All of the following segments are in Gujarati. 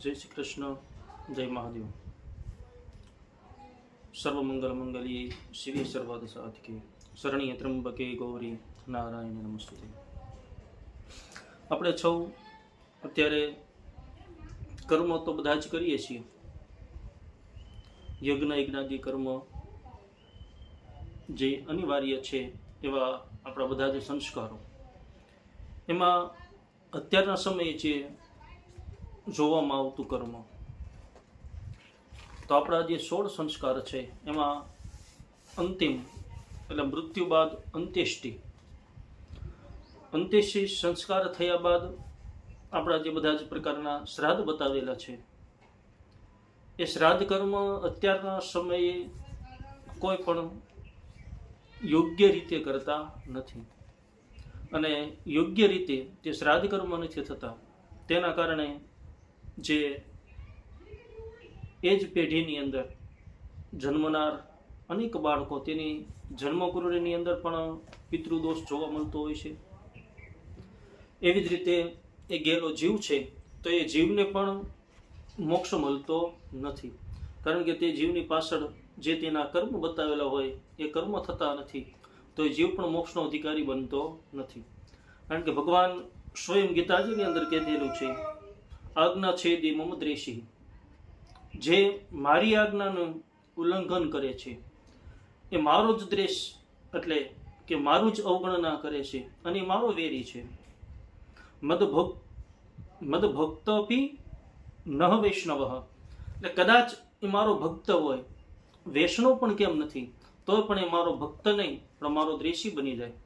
જય શ્રી કૃષ્ણ, જય મહાદેવ. સર્વમંગલ મંગલી શિવે સર્વાદ સાધકે શરણીય ત્રંબકે ગૌરી નારાયણ નમસ્તે. આપણે સૌ અત્યારે કર્મ તો બધા જ કરીએ છીએ. યજ્ઞ, યજ્ઞાદિ કર્મ જે અનિવાર્ય છે એવા આપણા બધા જે સંસ્કારો. એમાં અત્યારના સમયે જે જોવામાં આવતું કર્મ. તો આપણા જે સોળ સંસ્કાર છે, એમાં અંતિમ એટલે મૃત્યુ બાદ અંત્યેષ્ટિ. અંત્યેષ્ટિ સંસ્કાર થયા બાદ આપણા જે બધા જ પ્રકારના શ્રાદ્ધ બતાવેલા છે. એ શ્રાદ્ધ કર્મ અત્યારના સમયે કોઈ પણ યોગ્ય રીતે કરતા નથી. અને યોગ્ય રીતે તે શ્રાદ્ધ કર્મ નથી થતા, તેના કારણે જે એ જ પેઢીની અંદર જન્મનાર અનેક બાળકો તેની જન્મકુંડળીની અંદર પણ પિતૃદોષ જોવા મળતો હોય છે. એવી જ રીતે એ ગેલો જીવ છે તો એ જીવને પણ મોક્ષ મળતો નથી. કારણ કે તે જીવની પાછળ જે તેના કર્મ બતાવેલા હોય એ કર્મ થતા નથી. તો એ જીવ પણ મોક્ષનો અધિકારી બનતો નથી. કારણ કે ભગવાન સ્વયં ગીતાજીની અંદર કહેલું છે આજ્ઞા છે દી મમ દ્રેશી જે મારી આજ્ઞાનું ઉલ્લંઘન કરે છે, એ મારો જ દ્રેશ એટલે કે મારું જ અવગણના કરે છે અને મારો વેરી છે. મદભક્ત મદભક્તપી નહ વૈષ્ણવ. એટલે કદાચ એ મારો ભક્ત હોય, વૈષ્ણવ પણ કેમ નથી, તોય પણ એ મારો ભક્ત નહીં, પણ મારો દ્રેશી બની જાય.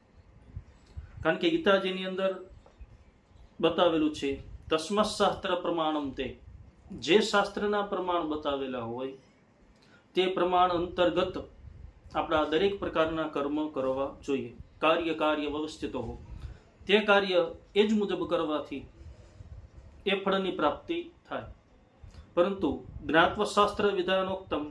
કારણ કે ગીતાજીની અંદર બતાવેલું છે તસ્મત શાસ્ત્ર પ્રમાણમ તે. જે શાસ્ત્રના પ્રમાણ બતાવેલા હોય, તે પ્રમાણ અંતર્ગત આપણા દરેક પ્રકારના કર્મ કરવા જોઈએ. કાર્ય કાર્ય વ્યવસ્થિત હો. તે કાર્ય એ જ મુજબ કરવાથી એ ફળની પ્રાપ્તિ થાય. પરંતુ જ્ઞાત્વ શાસ્ત્ર વિધાનોક્તમ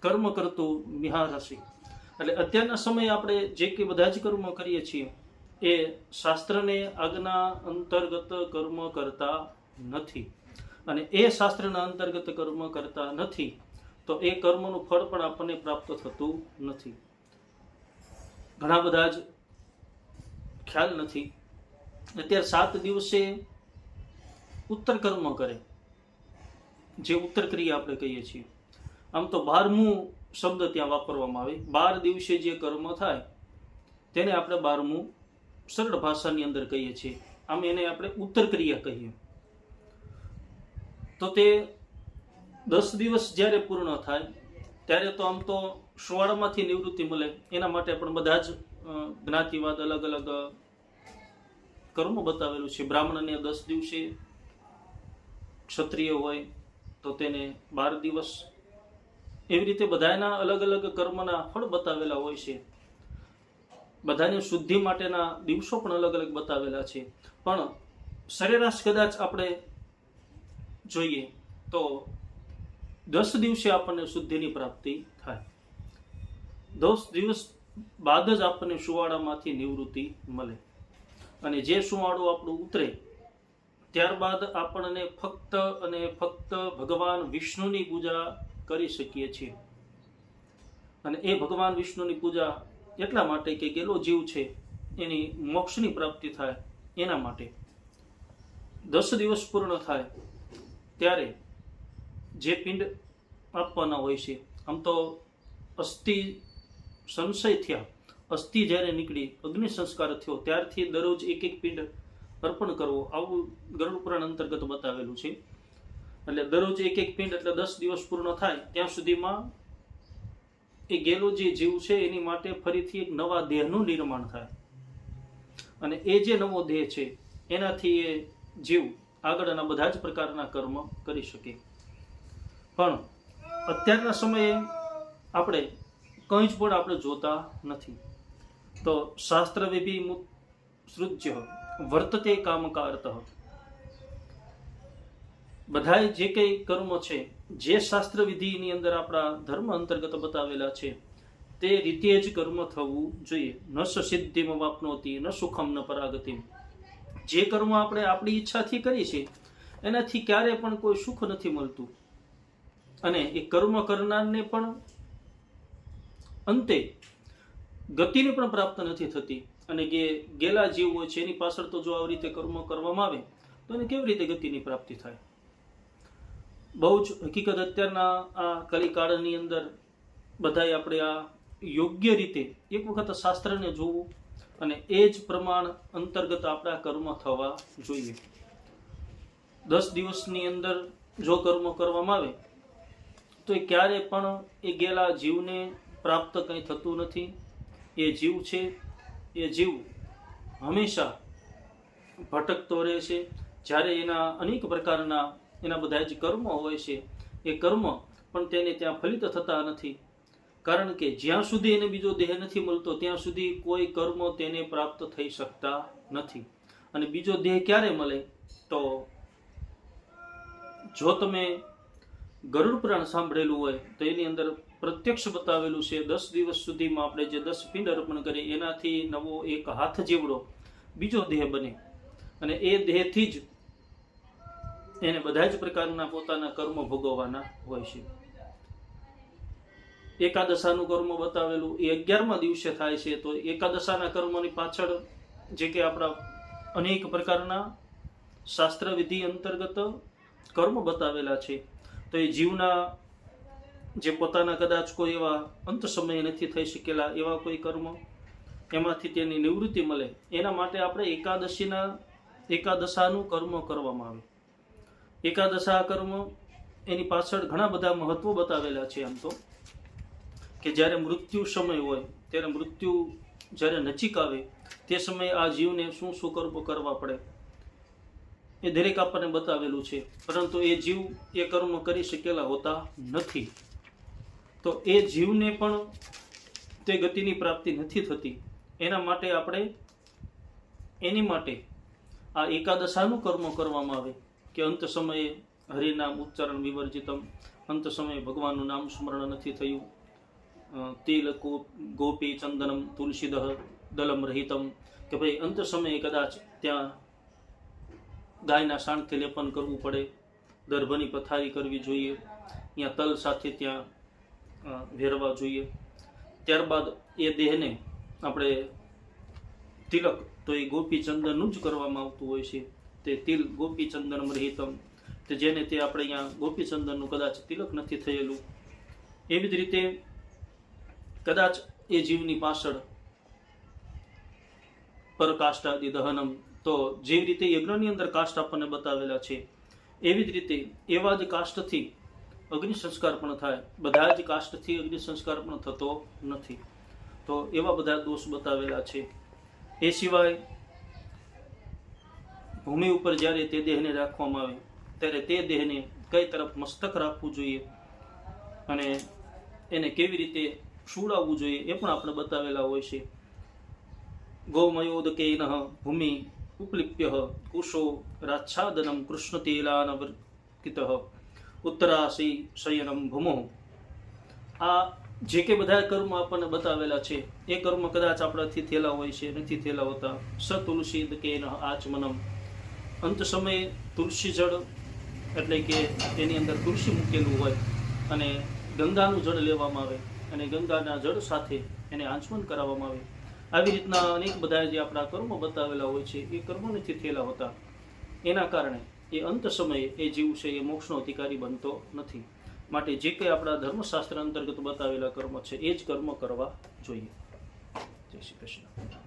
કર્મ કરતું મિહારસી એટલે અત્યારના સમયે આપણે જે કે બધા જ કર્મ કરીએ છીએ એ શાસ્ત્રને આજ્ઞા અંતર્ગત કર્મ કરતા નથી. અને એ શાસ્ત્રના અંતર્ગત કર્મ કરતા નથી, તો એ કર્મનું ફળ પણ આપણને પ્રાપ્ત થતું નથી. ઘણા બધા જ ખ્યાલ નથી. અત્યારે સાત દિવસે ઉત્તર કર્મ કરે, જે ઉત્તર ક્રિયા આપણે કહીએ છીએ. આમ તો બારમું શબ્દ ત્યાં વાપરવામાં આવે. બાર દિવસે જે કર્મ થાય, તેને આપણે બારમું સરળ ભાષાની અંદર કહીએ છીએ. આમ એને આપણે ઉત્તર ક્રિયા કહીએ. તો તે દસ દિવસ જ્યારે પૂર્ણ થાય, ત્યારે તો આમ તો સુવાળામાંથી નિવૃત્તિ મળે. એના માટે પણ બધા જ જ્ઞાતિવાદ અલગ અલગ કર્મ બતાવેલું છે. બ્રાહ્મણને દસ દિવસે ક્ષત્રિય હોય તો તેને બાર દિવસ. એવી રીતે બધાના અલગ અલગ કર્મના ફળ બતાવેલા હોય છે. બધાની શુદ્ધિ માટેના દિવસો પણ અલગ અલગ બતાવેલા છે. પણ સરેરાશ કદાચ આપણે જોઈએ તો દસ દિવસે આપણને શુદ્ધિની પ્રાપ્તિ થાય. દસ દિવસ બાદ જ આપણને સુવાળામાંથી નિવૃત્તિ મળે. અને જે સુવાળું આપણું ઉતરે, ત્યારબાદ આપણને ફક્ત અને ફક્ત ભગવાન વિષ્ણુની પૂજા કરી શકીએ છીએ. અને એ ભગવાન વિષ્ણુની પૂજા એટલા માટે કે ગેલો જીવ છે, એની મોક્ષની પ્રાપ્તિ થાય એના માટે. દસ દિવસ પૂર્ણ થાય ત્યારે જે પિંડ આપવાના હોય છે, આમ તો અસ્થિ સંશય થયા. અસ્થિ જ્યારે નીકળી, અગ્નિ સંસ્કાર થયો, ત્યારથી દરરોજ એક એક પિંડ અર્પણ કરવો, આવું ગરુડ પુરાણ અંતર્ગત બતાવેલું છે. એટલે દરરોજ એક એક પિંડ, એટલે દસ દિવસ પૂર્ણ થાય, ત્યાં સુધીમાં એ ગેલો જે જીવ છે એની માટે ફરીથી એક નવા દેહનું નિર્માણ થાય. અને એ જે નવો દેહ છે, એનાથી એ જીવ આગળના બધા જ પ્રકારના કર્મ કરી શકે. પણ અત્યારના સમયે આપણે કંઈ જ પણ આપણે જોતા નથી. તો શાસ્ત્ર વિભિમુત સૃજ્ય વર્તતે કામકાર્ત. બધાય જે કંઈ કર્મો છે, જે શાસ્ત્ર વિધિની અંદર આપણા ધર્મ અંતર્ગત બતાવેલા છે, તે રીતે જ કર્મ થવું જોઈએ. ન સિદ્ધિમ વાપનોતી, ન સુખમ, ન પરાગતિમ. જે કર્મ આપણે આપણી ઈચ્છાથી કરી છે એનાથી ક્યારે પણ કોઈ સુખ નથી મળતું. અને એ કર્મ કરનારને પણ અંતે ગતિની પણ પ્રાપ્ત નથી થતી. અને જે ગેલા જીવ હોય છે, એની પાછળ તો જો આવી રીતે કર્મ કરવામાં આવે, તો એને કેવી રીતે ગતિની પ્રાપ્તિ થાય? બહુ જ હકીકત અત્યારના આ કલિકાળની અંદર બધાએ આપણે આ યોગ્ય રીતે એક વખત શાસ્ત્રને જોવું અને એ જ પ્રમાણ અંતર્ગત આપણા કર્મ થવા જોઈએ. દસ દિવસની અંદર જો કર્મ કરવામાં આવે, તો એ ક્યારે પણ એ ગયેલા જીવને પ્રાપ્ત કંઈ થતું નથી. એ જીવ છે, એ જીવ હંમેશા ભટકતો રહે છે. જ્યારે એના અનેક પ્રકારના એના બધા જ કર્મો હોય છે. એ કર્મ પણ તેને ત્યાં ફલિત થતા નથી. કારણ કે જ્યાં સુધી એને બીજો દેહ નથી મળતો, ત્યાં સુધી કોઈ કર્મ તેને પ્રાપ્ત થઈ શકતા નથી. અને બીજો દેહ ક્યારે મળે? તો જો તમે ગરુડ પુરાણ સાંભળેલું હોય, તો એની અંદર પ્રત્યક્ષ બતાવેલું છે, દસ દિવસ સુધીમાં આપણે જે દસ પિંડ અર્પણ કરીએ, એનાથી નવો એક હાથ જેવડો બીજો દેહ બને. અને એ દેહથી જ એને બધા જ પ્રકારના પોતાના કર્મ ભોગવવાના હોય છે. એકાદશાનું કર્મ બતાવેલું, એ અગિયારમા દિવસે થાય છે, તો એકાદશાના કર્મની પાછળ જે કે આપણા અનેક પ્રકારના શાસ્ત્ર વિધિ અંતર્ગત કર્મ બતાવેલા છે, તો એ જીવના જે પોતાના કદાચ કોઈ એવા અંત સમયે નથી થઈ શકેલા એવા કોઈ કર્મ એમાંથી તેની નિવૃત્તિ મળે. એના માટે આપણે એકાદશીના, એકાદશાનું કર્મ કરવામાં આવે. એકાદશા કર્મ એની પાછળ ઘણા બધા મહત્વો બતાવેલા છે આમ તો, કે જ્યારે મૃત્યુ સમય હોય, ત્યારે મૃત્યુ જ્યારે નજીક આવે, તે સમયે આ જીવને શું શું કર્મ કરવા પડે, એ દરેક આપણને બતાવેલું છે. પરંતુ એ જીવ એ કર્મ કરી શકેલા હોતા નથી. તો એ જીવને પણ તે ગતિની પ્રાપ્તિ નથી થતી. એના માટે આપણે, એની માટે આ એકાદશાનું કર્મ કરવામાં આવે. કે અંત સમયે હરિનામ ઉચ્ચારણ વિવર્જિતમ. અંત સમયે ભગવાનનું નામ સ્મરણ નથી થયું. તિલ ગોપી ચંદનમ તુલસીદહ દલમ રહિતમ. કે ભાઈ અંત સમયે કદાચ ત્યાં ગાયના શાણથી લેપન કરવું પડે. દર્ભની પથારી કરવી જોઈએ. ત્યાં તલ સાથે ત્યાં વેરવા જોઈએ. ત્યારબાદ એ દેહને આપણે તિલક, તો એ ગોપી ચંદનનું જ કરવામાં આવતું હોય છે. તે તિલ ગોપી ચંદનમ રહિતમ તે જેને તે આપણે અહીંયા ગોપી ચંદનનું કદાચ તિલક નથી થયેલું. એવી જ રીતે કદાચ એ જીવની પાછળ પરકાષ્ટાદિ દહનમ. તો જે રીતે યજ્ઞની અંદર કાષ્ટ આપણને બતાવેલા છે, એવી જ રીતે એવા જ કાષ્ટથી અગ્નિ સંસ્કાર પણ થાય. બધા જ કાષ્ટથી અગ્નિ સંસ્કાર પણ થતો નથી. તો એવા બધા દોષ બતાવેલા છે. એ સિવાય ભૂમિ ઉપર જ્યારે તે દેહને રાખવામાં આવે, ત્યારે તે દેહને કઈ તરફ મસ્તક રાખવું જોઈએ અને એને કેવી રીતે સુડાવવું જોઈએ એ પણ આપણે બતાવેલા હોય છે. ગૌમયોદકેન ભૂમિ ઉપલિપ્ય કુશો રાચ્છાદનમ કૃષ્ણ કૃષ્ણતેલાનવર્કિત ઉત્તરાસી શયનમ ભૂમો. આ જે કે બધા કર્મ આપણને બતાવેલા છે, એ કર્મ કદાચ આપણાથી થયેલા હોય છે, નથી થયેલા હોતા. સ તુલસી દકેન આચમનમ. અંત સમયે તુલસી જળ, એટલે કે એની અંદર તુલસી મૂકેલું હોય અને ગંગાનું જળ લેવામાં આવે અને ગંગાના જળ સાથે એને આંચમન કરાવવામાં આવે. આવી રીતના અનેક બધા જે આપણા કર્મો બતાવેલા હોય છે, એ કર્મો નથી થયેલા હોતા. એના કારણે એ અંત સમયે એ જીવ છે એ મોક્ષનો અધિકારી બનતો નથી. માટે જે કંઈ આપણા ધર્મશાસ્ત્ર અંતર્ગત બતાવેલા કર્મ છે, એ જ કર્મ કરવા જોઈએ. જય શ્રી કૃષ્ણ.